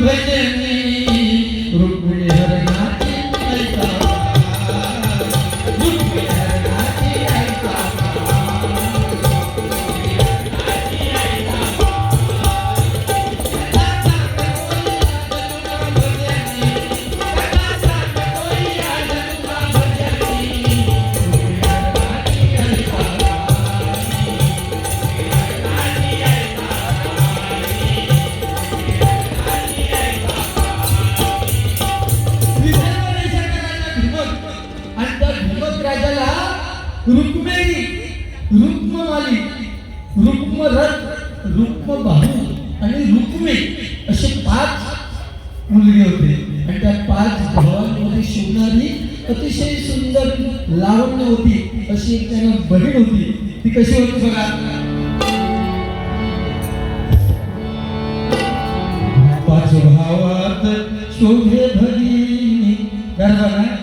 হয়েছে रुक्मिणी रुक्ममाली रुक्म भाऊ आणि रुक्मी असे पाच मुलगी होते. आणि त्या पाच भावांमध्ये शिवणारी अतिशय सुंदर लावण्य होती. अशी एक त्यांना बहीण होती. ती कशी होती बघा. पाच भावात शोभे भगिनी गर्वाना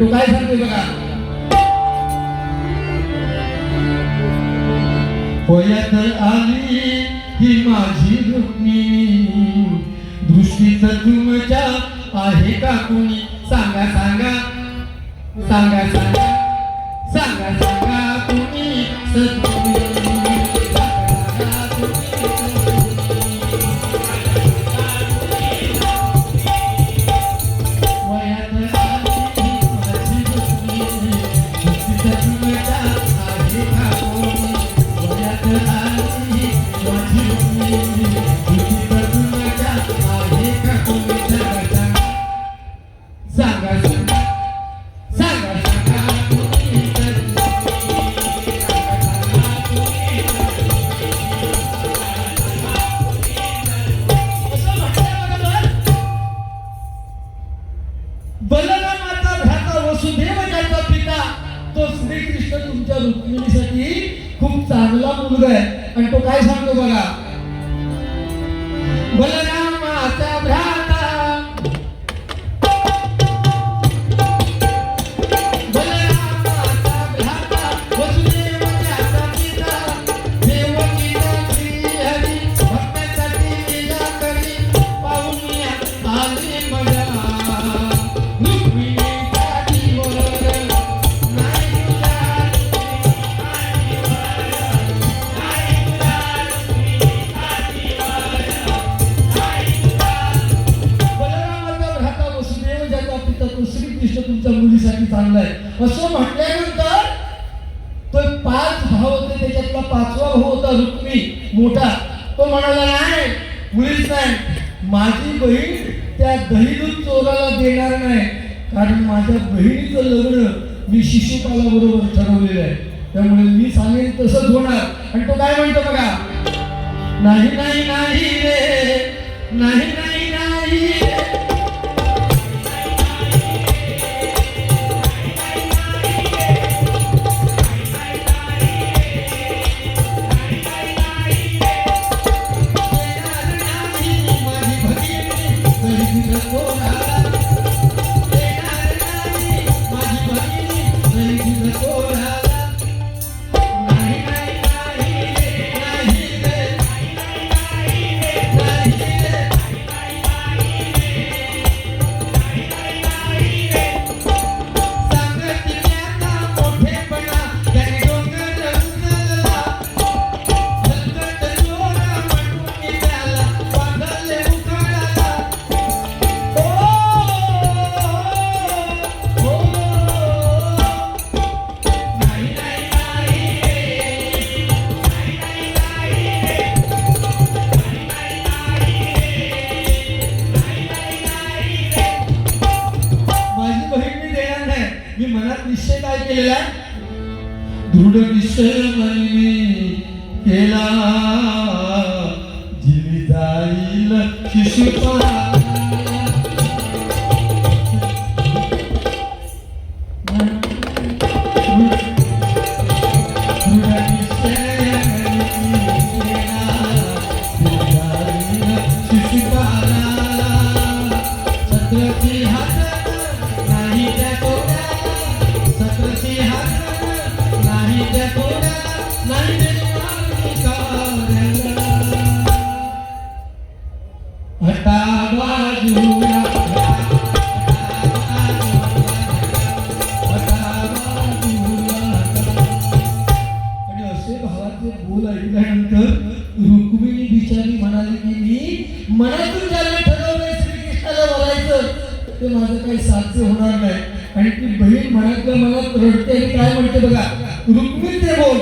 तू काय सांगते बघा? आली ही माझी धुनी दृष्टीच तुमच्या आहे का कुणी? सांगा सांगा. सांगा सांगा. নাহি নাহি নাহি রে নাহি নাহি Amen. माझं काही साध्य होणार नाही. आणि की बहीण मनातल्या मनात रडते आणि काय म्हणते बघा? रुक्मी ते बोल.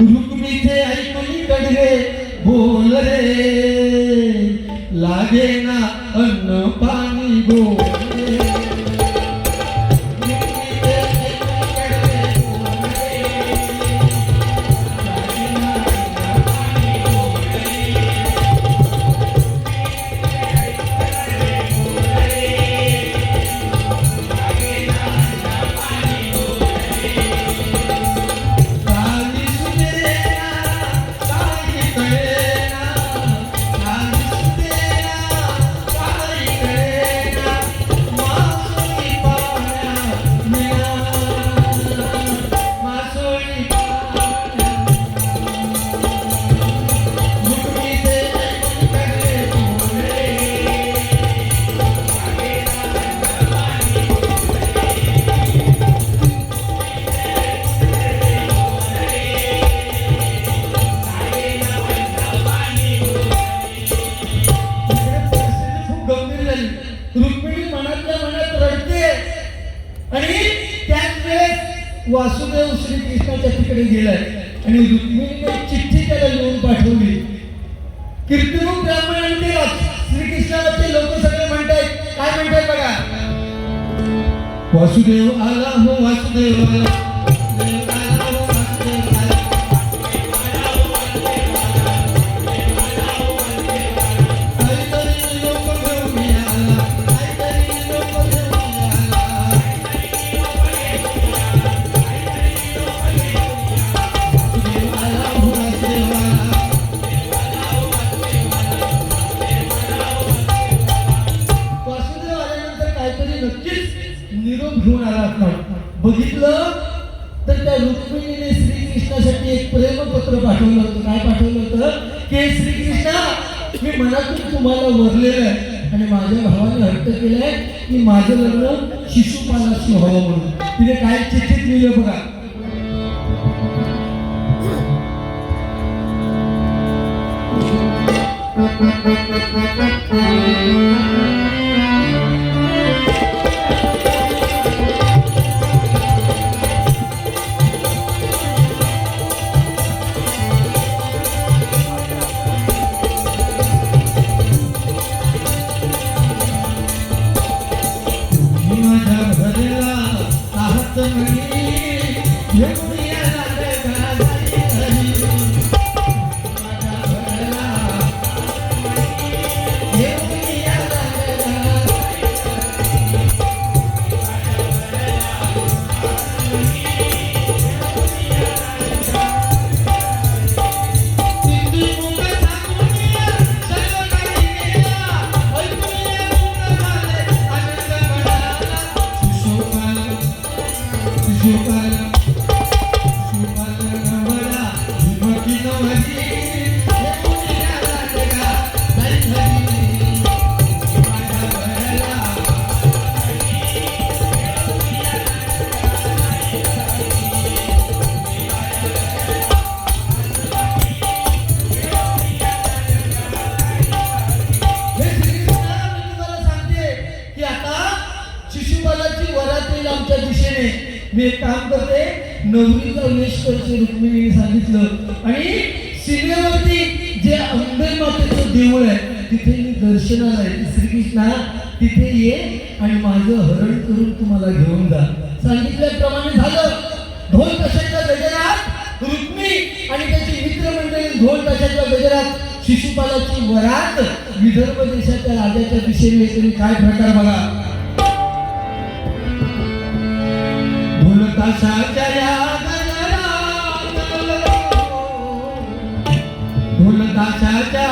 रुक्मी ते ऐकली कडवे बोल रे. लागे ना अन्न पाणी बोल आणि रुक्मिणीने चिठ्ठी त्याला लिहून पाठवली. कीर्तनून ब्राह्मण आणि ते श्रीकृष्णाचे लोक सगळे म्हणतायत काय म्हणतायत बघा? वासुदेव आला हो वासुदेव आला. रुक्मिणीने श्रीकृष्णासाठी एक प्रेमपत्र पाठवलं होतं. काय पाठवलं होतं? की श्रीकृष्णा मी मनातून तुम्हाला वरलेलं आहे. आणि माझ्या भावाने हट्ट केलंय की माझं लग्न शिशुपालाशी व्हावं म्हणून. तिने काय चिठ्ठीत लिहिलं बघा? माझ्या Hallelujah. नवरीचा रुक्मिणी सांगितलं. आणि सीमेवरती जे अंबे मातेचं देऊळ आहे तिथे मी दर्शनाला आहे. श्रीकृष्णा तिथे ये आणि माझं हरण करून तुम्हाला घेऊन जा. सांगितल्याप्रमाणे झालं. ढोल कशाच्या गजरात रुक्मी आणि त्याची मित्रमंडळी ढोल कशाच्या गजरात शिशुपालाची वरात विदर्भ देशाच्या राजाच्या दिशेने तुम्ही काय प्रकार बघा? ढोल ताशाच्या ढोल ताशाच्या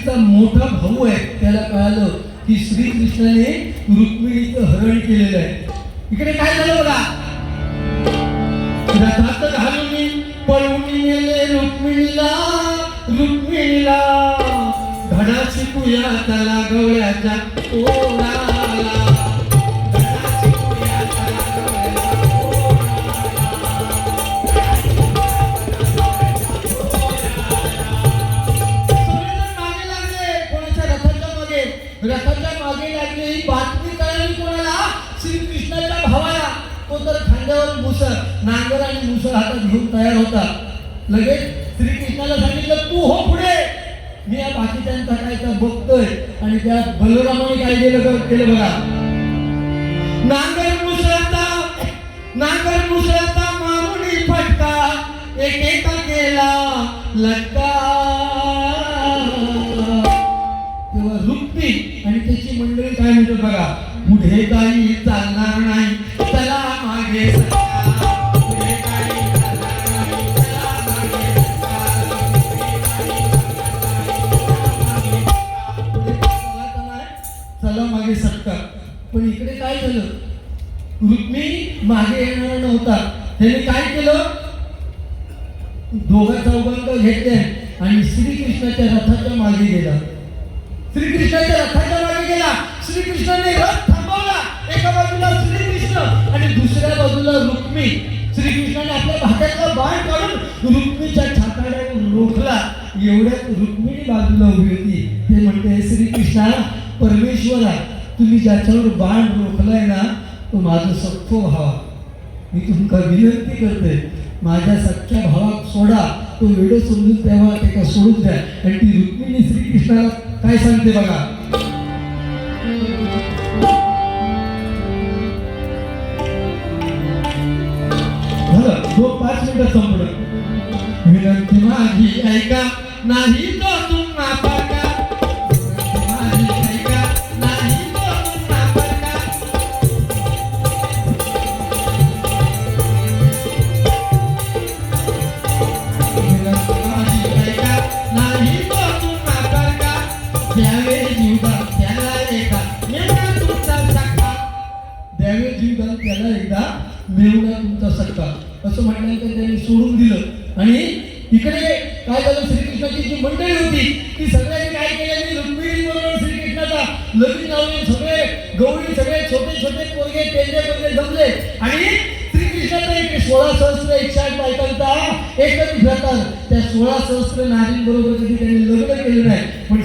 तिचा मोठा भाऊ आहे त्याला कळालं की श्रीकृष्णाने रुक्मिणीचं हरण केलेलं आहे. इकडे काय झालं बघा? रथात घालून पळून गेले रुक्मिणीला रुक्मिणीला धडा शिकूया त्याला गवळ्याच्या. ओ शस्त्र हातात घेऊन तयार होता. लगेच श्रीकृष्णाला सांगितलं तू हो पुढे. मी या बाकीच्यांचा काय बघतोय आणि त्या बलरामाने काय केलं केलं बघा. नांगर मुसळता नांगर मुसळता मारुणी फटका एक एका केला लटका. तेव्हा रुक्ती आणि त्याची मंडळी काय म्हणतो बघा पुढे काही चालणार नाही. मागे येणार नव्हता. त्याने काय केलं? दोघा चौघांना घेतले आणि श्रीकृष्णाच्या रथाच्या मागे गेला. श्रीकृष्णाच्या रथाच्या मागे गेला. श्रीकृष्णाने रथ थांबवला. एका बाजूला श्रीकृष्ण आणि दुसऱ्या बाजूला रुक्मी. श्रीकृष्णाने आपल्या हातातला बाण काढून रुक्मीच्या छाताड्यावर रोखला. एवढ्यात रुक्मिणी बाजूला उभी होती. ते म्हणते श्रीकृष्णा परमेश्वरा तुम्ही ज्याच्यावर बाण रोखलाय ना तो माझं सख्खो भावा मी तुमका विनंती करते माझ्या सख्ख्या भावाक सोडा. तो वेळ समजून तेव्हा त्याला सोडून द्या. आणि ती रुक्मिणी श्रीकृष्णाला काय सांगते बघा? झालं. दोन पाच मिनिटं संपलं. विनंती माझी ऐका. नाही तो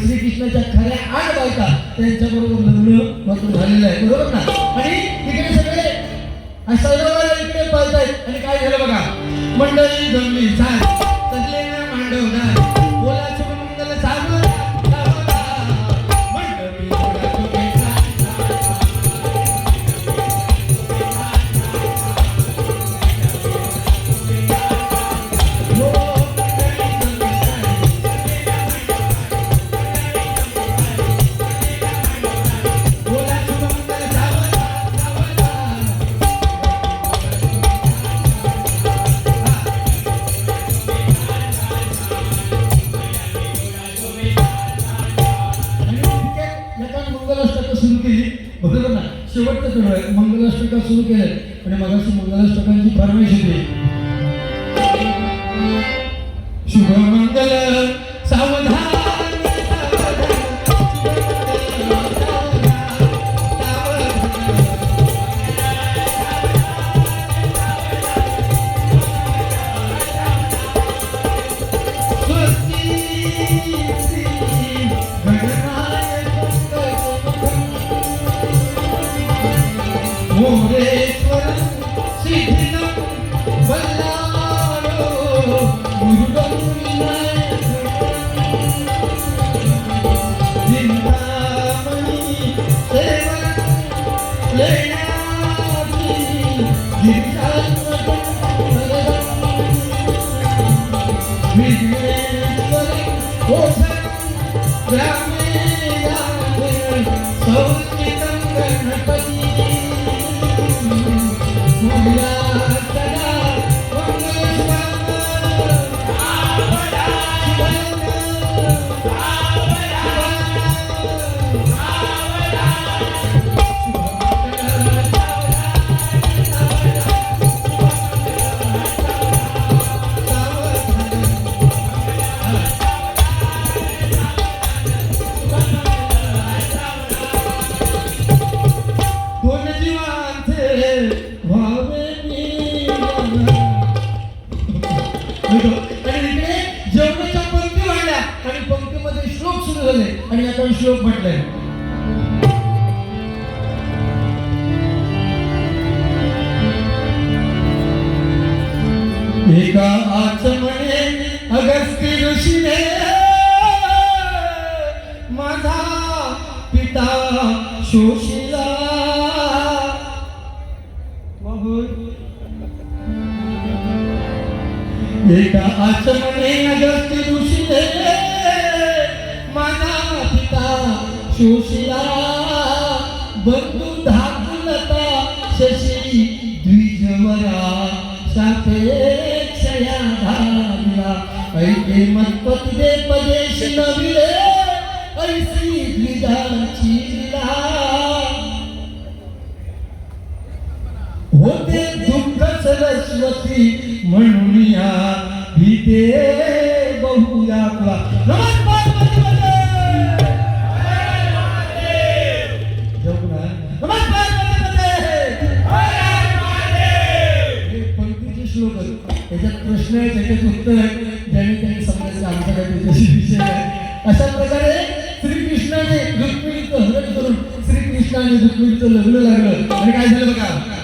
श्रीकृष्णाच्या खऱ्या आठ बायका त्यांच्या बरोबर लग्न मात्र झालेलं आहे. बरोबर ना? आणि तिकडे सगळे सैरवाला इकडे पळतायत. आणि काय झालं बघा? मंडळी जमली शेवटचं चढ आहे मंगलाष्टका सुरू केलं आणि मला मंगलाष्टकांची फरमाईश होती शुभ एका आचमने अगस्त्य ऋषीने माझा पिता शोषिला. बंधू धाकुलता शशी द्विजवरा. सापेक्षया धाविला ऐके मतपती दे पदेश नविले. ऐसी द्विजाची सरस्वती म्हणून या भीते बहुया तुला. पंक्तीचे श्लोक आहेत. प्रश्न आहे त्याच्यात उत्तर आहे. ज्याने त्याने समजायचं आमचा काय त्याच्याशी विषय आहे अशा प्रकारे श्रीकृष्णाने रुक्मिणीचं हरण करून श्रीकृष्णाने रुक्मिणीचं लग्न लागलं. आणि काय झालं बघा?